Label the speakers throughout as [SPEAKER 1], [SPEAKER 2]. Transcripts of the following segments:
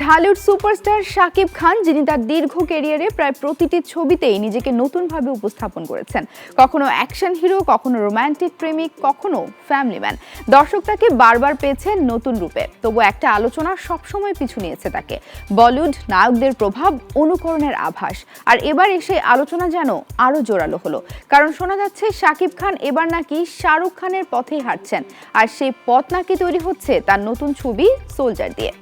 [SPEAKER 1] Dhallywood superstar Shakib Khan, যিনি তার দীর্ঘ ক্যারিয়ারে প্রায় প্রতিটি ছবিতেই নিজেকে নতুনভাবে উপস্থাপন করেছেন। কখনো অ্যাকশন হিরো, কখনো রোমান্টিক প্রেমিক, কখনো ফ্যামিলি ম্যান। দর্শক তাকে বারবার পেয়েছেন নতুন রূপে। তবু একটা আলোচনা সবসময় পিছু নিয়েছে তাকে। বলিউড নায়কদের প্রভাব, অনুকরণের আভাস। আর এবার এসে আলোচনা যেন আরও জোরালো হলো। কারণ শোনা যাচ্ছে, শাকিব খান এবার নাকি শাহরুখ খানের পথেই হাঁটছেন। আর সেই পথ নাকি তৈরি হচ্ছে তার নতুন ছবি সোলজার দিয়ে।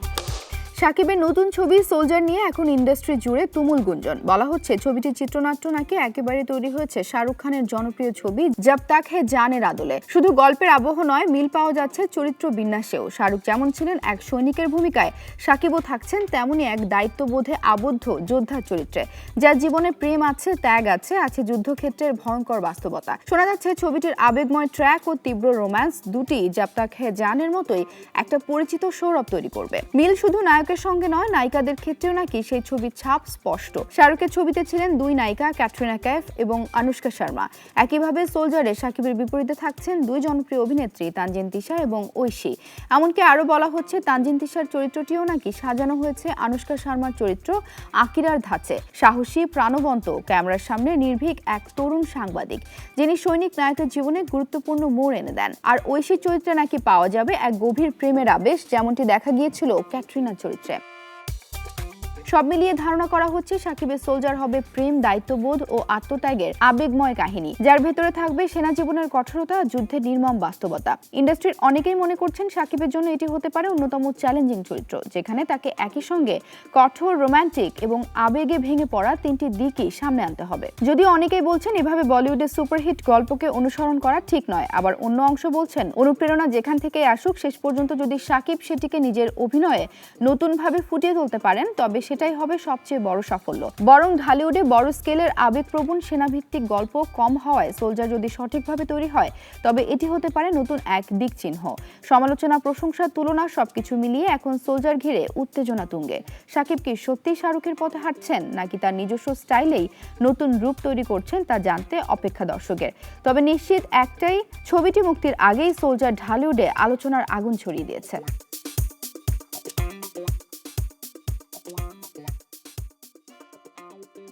[SPEAKER 1] সাকিবের নতুন ছবি সোলজার নিয়ে এখন ইন্ডাস্ট্রি জুড়ে তুমুল গুঞ্জন। বলা হচ্ছে, ছবিটির চিত্রনাট্য নাকি একেবারে তৈরি হয়েছে শাহরুখ খানের জনপ্রিয় ছবি জব তাক হে জানের আদলে। শুধু গল্পের আবহ নয়, মিল পাওয়া যাচ্ছে চরিত্র বিন্যাসেও। শাহরুখ যেমন ছিলেন এক সৈনিকের ভূমিকায়, সাকিবও থাকছেন তেমনই এক দায়িত্ববোধে আবদ্ধ যোদ্ধার চরিত্রে। যার জীবনে প্রেম আছে, ত্যাগ আছে আছে যুদ্ধক্ষেত্রের ভয়ঙ্কর বাস্তবতা। শোনা যাচ্ছে, ছবিটির আবেগময় ট্র্যাক ও তীব্র রোম্যান্স দুটি জব তাক হে জানের মতোই একটা পরিচিত সৌরভ তৈরি করবে। মিল শুধু নায়কের সঙ্গে নয়, নায়িকাদের ক্ষেত্রেও নাকি সেই ছবির ছাপ স্পষ্ট। শাহরুখের ছবিতে ছিলেন দুই নায়িকা, ক্যাটরিনা ক্যাফ এবং আনুষ্কা শর্মা। একইভাবে সোলজারে সাকিবের বিপরীতে থাকছেন দুই জনপ্রিয় অভিনেত্রী তানজিন তিশা এবং ঐশী। এমনকি আরও বলা হচ্ছে, তানজিন তিশার চরিত্রটিও নাকি সাজানো হয়েছে আনুষ্কা শর্মার চরিত্র আকিরার ধাঁচে। সাহসী, প্রাণবন্ত, ক্যামেরার সামনে নির্ভীক এক তরুণ সাংবাদিক, যিনি সৈনিক নায়কের জীবনে গুরুত্বপূর্ণ মোড় এনে দেন। আর ঐশী চরিত্রে নাকি পাওয়া যাবে এক গভীর প্রেমের আবেশ, যেমনটি দেখা গিয়েছিল ক্যাটরিনার চরিত্রে। встречи. সব মিলিয়ে ধারণা করা হচ্ছে সাকিবের সোলজার হবে প্রেম, দায়িত্ববোধ ও আত্মত্যাগের আবেগময় কাহিনী। যার ভেতরে থাকবে সেনা জীবনের কঠোরতা যুদ্ধের নির্মম বাস্তবতা। ইন্ডাস্ট্রির অনেকেই মনে করছেন সাকিবের জন্য এটি হতে পারে অন্যতম চ্যালেঞ্জিং চরিত্র, যেখানে তাকে একই সঙ্গে কঠোর, রোমান্টিক এবং আবেগে ভেঙে পড়া তিনটি দিকই সামনে আনতে হবে। যদিও অনেকেই বলছেন এভাবে বলিউডের সুপারহিট গল্পকে অনুসরণ করা ঠিক নয়, আবার অন্য অংশ বলছেন, অনুপ্রেরণা যেখান থেকে আসুক, শেষ পর্যন্ত যদি সাকিব সেটিকে নিজের অভিনয়ে নতুনভাবে ফুটিয়ে তুলতে পারেন, তবে সেটাই হবে সবচেয়ে বড় সাফল্য। বরং ঢালিউডে বড় স্কেলের আবেগপ্রবণ সেনাভিত্তিক গল্প কম হওয়ায় সোলজার যদি সঠিকভাবে তৈরি হয়, তবে এটি হতে পারে নতুন এক দিক চিহ্ন সমালোচনা প্রশংসার তুলনা সবকিছু মিলিয়ে এখন সোলজার ঘিরে উত্তেজনা তুঙ্গে। সাকিব কি সত্যিই শাহরুখের পথে হাঁটছেন, নাকি তার নিজস্ব স্টাইলেই নতুন রূপ তৈরি করছেন তা জানতে অপেক্ষা দর্শকের? তবে নিশ্চিত একটাই, ছবিটি মুক্তির আগেই সোলজার ঢালিউডে আলোচনার আগুন ছড়িয়ে দিয়েছে।